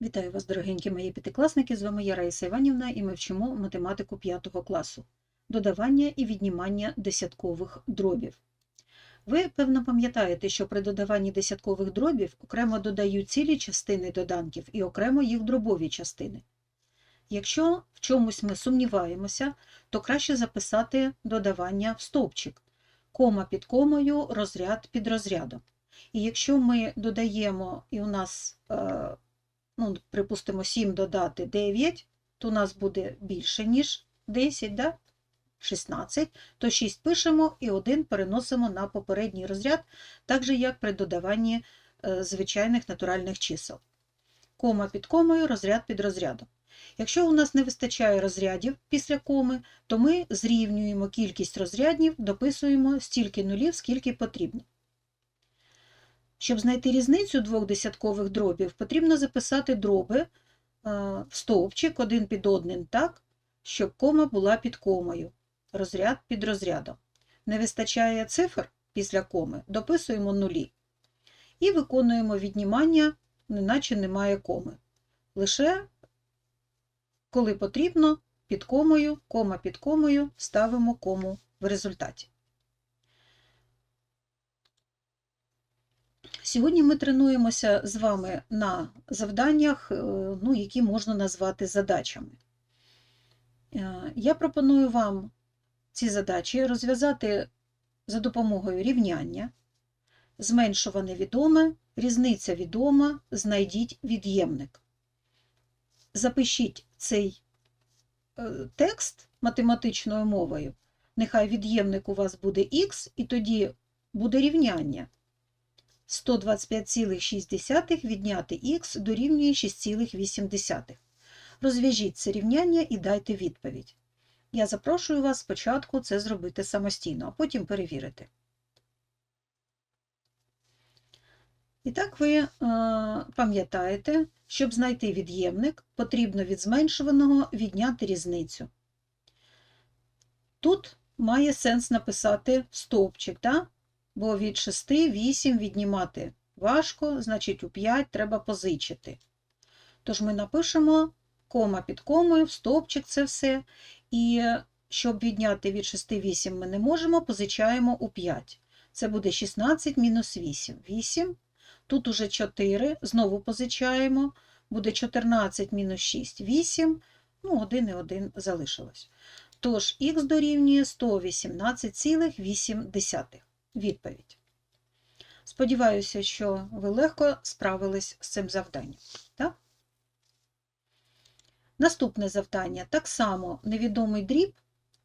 Вітаю вас, дорогенькі мої п'ятикласники! З вами я Раїса Іванівна і ми вчимо математику 5 класу додавання і віднімання десяткових дробів. Ви, певно, пам'ятаєте, що при додаванні десяткових дробів окремо додають цілі частини доданків і окремо їх дробові частини. Якщо в чомусь ми сумніваємося, то краще записати додавання в стовпчик, кома під комою, розряд під розрядом. І якщо ми додаємо, і у нас е, ну, припустимо, 7 додати 9, то у нас буде більше, ніж 10, да? 16, то 6 пишемо і 1 переносимо на попередній розряд, так же, як при додаванні е, звичайних натуральних чисел. Кома під комою, розряд під розрядом. Якщо у нас не вистачає розрядів після коми, то ми зрівнюємо кількість розрядів, дописуємо стільки нулів, скільки потрібно. Щоб знайти різницю двох десяткових дробів, потрібно записати дроби е, в стовпчик один під одним так, щоб кома була під комою, розряд під розрядом. Не вистачає цифр після коми, дописуємо нулі. І виконуємо віднімання, неначе немає коми. Лише коли потрібно, під комою, кома під комою, ставимо кому в результаті. Сьогодні ми тренуємося з вами на завданнях, е, ну, які можна назвати задачами. Е, Я пропоную вам ці задачі розв'язати за допомогою рівняння, зменшуване відоме, різниця відома, знайдіть від'ємник. Запишіть цей е, текст математичною мовою, нехай від'ємник у вас буде х, і тоді буде рівняння. 125,6 відняти х дорівнює 6,8. Розв'яжіть це рівняння і дайте відповідь. Я запрошую вас спочатку це зробити самостійно, а потім перевірити. І так ви е, пам'ятаєте, щоб знайти від'ємник, потрібно від зменшуваного відняти різницю. Тут має сенс написати стовпчик, да? Бо від 6 8 віднімати важко, значить у 5 треба позичити. Тож ми напишемо кома під комою, в стовпчик це все. І щоб відняти від 6 8 ми не можемо, позичаємо у 5. Це буде 16 мінус 8. 8. Тут уже 4, знову позичаємо, буде 14 мінус 6, 8, ну 1 і 1 залишилось. Тож х дорівнює 118,8. Відповідь. Сподіваюся, що ви легко справились з цим завданням. Так? Наступне завдання. Так само невідомий дріб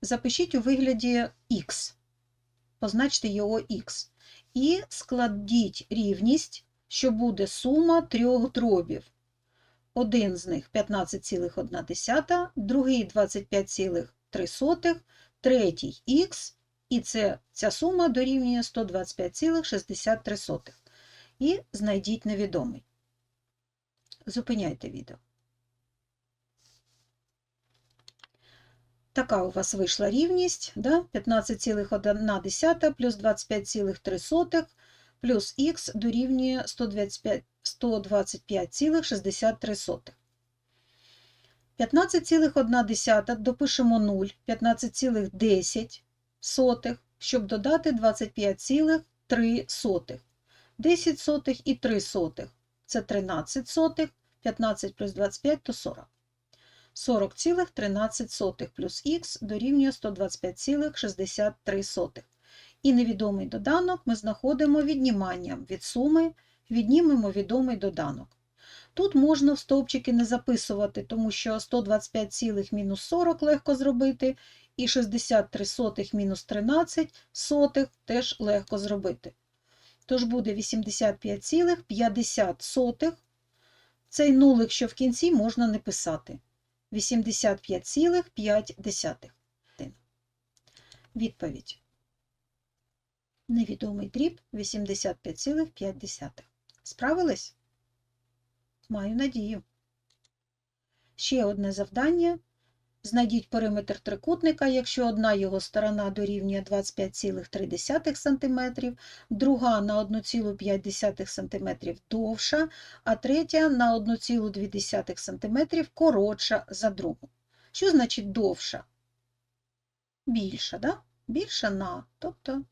запишіть у вигляді х, позначте його х. І складіть рівність, що буде сума трьох дробів. Один з них 15,1, другий 25,3, третій х, і це, ця сума дорівнює 125,63. І знайдіть невідомий. Зупиняйте відео. Така у вас вийшла рівність, да? 15,1 плюс 25,3 плюс х дорівнює 125,63. 15,1 допишемо 0, 15,10 сотих, щоб додати 25,3 сотих. 10 сотих і 3 сотих – це 13 сотих, 15 плюс 25 – то 40. 40,13 плюс х дорівнює 125,63. І невідомий доданок ми знаходимо відніманням від суми, віднімемо відомий доданок. Тут можна в стовпчики не записувати, тому що 125,-40 легко зробити, і 63 сотих мінус 13 сотих теж легко зробити. Тож буде 85,50 сотих. Цей нулик, що в кінці, можна не писати. 85,5. Відповідь. Невідомий дріб 85,5. Справились? Маю надію. Ще одне завдання. Знайдіть периметр трикутника, якщо одна його сторона дорівнює 25,3 см, друга на 1,5 см довша, а третя на 1,2 см коротша за другу. Що значить довша? Більша, да? Більша на, тобто,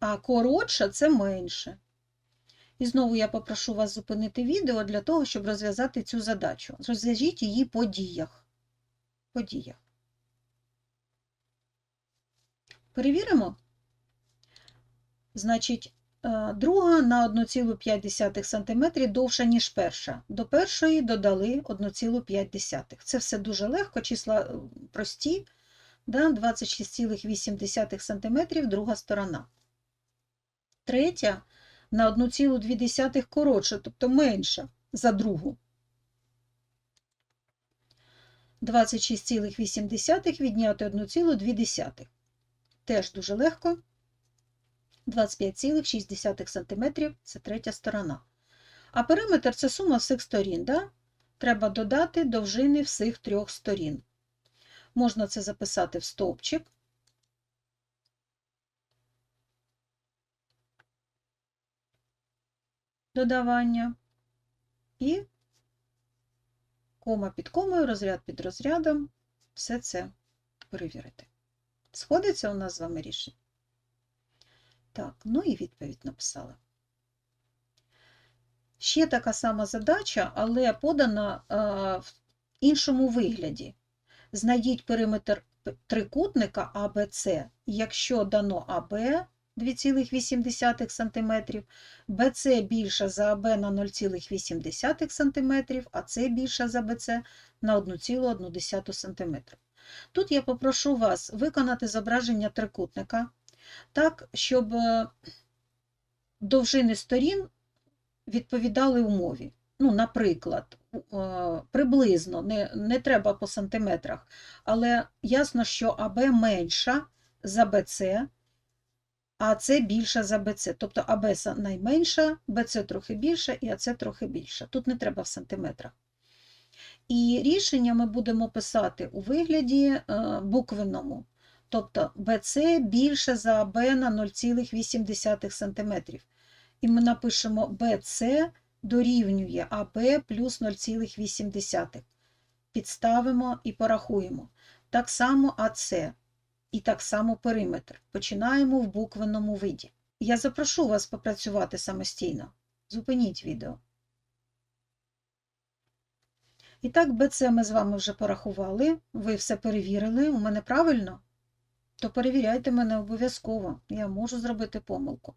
а коротша це менше. І знову я попрошу вас зупинити відео для того, щоб розв'язати цю задачу. Розв'яжіть її по діях. По діях. Перевіримо. Значить, е, друга на 1,5 см довша, ніж перша. До першої додали 1,5. Це все дуже легко, числа е, прості. Да? 26,8 см друга сторона. Третя на 1,2 коротша, тобто менша за другу. 26,8 відняти 1,2. Теж дуже легко. 25,6 см це третя сторона. А периметр це сума всіх сторін. Да? Треба додати довжини всіх трьох сторін. Можна це записати в стовпчик. Додавання і кома під комою, розряд під розрядом, все це перевірити. Сходиться у нас з вами рішення? Так, ну і відповідь написала. Ще така сама задача, але подана в іншому вигляді. Знайдіть периметр трикутника АБЦ, якщо дано АБ 2,8 см, БЦ більша за АБ на 0,8 см, а С більша за БЦ на 1,1 см. Тут я попрошу вас виконати зображення трикутника так, щоб е, довжини сторін відповідали умові. Ну, Наприклад, е, приблизно, не, не треба по сантиметрах, але ясно, що АБ менша за БЦ, а С більша за БЦ. Тобто АБ найменша, БЦ трохи більша і АЦ трохи більша. Тут не треба в сантиметрах. І рішення ми будемо писати у вигляді е, буквеному. Тобто BC більше за АБ на 0,8 см. І ми напишемо BC дорівнює АБ плюс 0,8. Підставимо і порахуємо. Так само АС і так само периметр. Починаємо в буквенному виді. Я запрошу вас попрацювати самостійно. Зупиніть відео. І так, БЦ ми з вами вже порахували. Ви все перевірили. У мене правильно? То перевіряйте мене обов'язково. Я можу зробити помилку.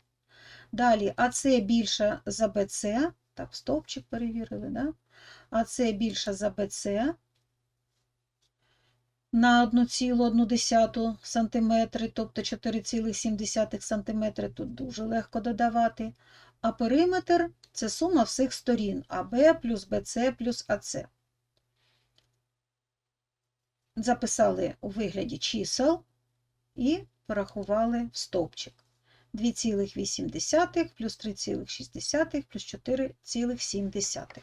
Далі, АЦ більше за БЦ. Так, стовпчик перевірили, да? АЦ більше за БЦ на 1,1 см, тобто 4,7 см. Тут дуже легко додавати. А периметр це сума всіх сторін АБ плюс БЦ плюс АЦ. Записали у вигляді чисел і порахували в стовпчик. 2,8 плюс 3,6 плюс 4,7.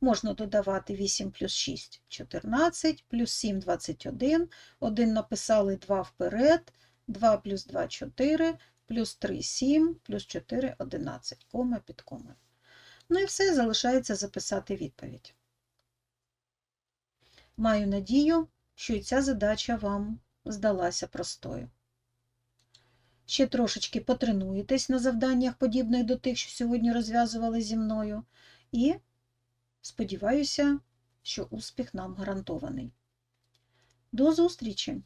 Можна додавати 8 плюс 6 14, плюс 7 21, 1 написали 2 вперед, 2 плюс 2 4, плюс 3 7, плюс 4 11, кома під комою. Ну і все, залишається записати відповідь. Маю надію, що і ця задача вам здалася простою. Ще трошечки потренуєтесь на завданнях, подібних до тих, що сьогодні розв'язували зі мною, і сподіваюся, що успіх нам гарантований. До зустрічі!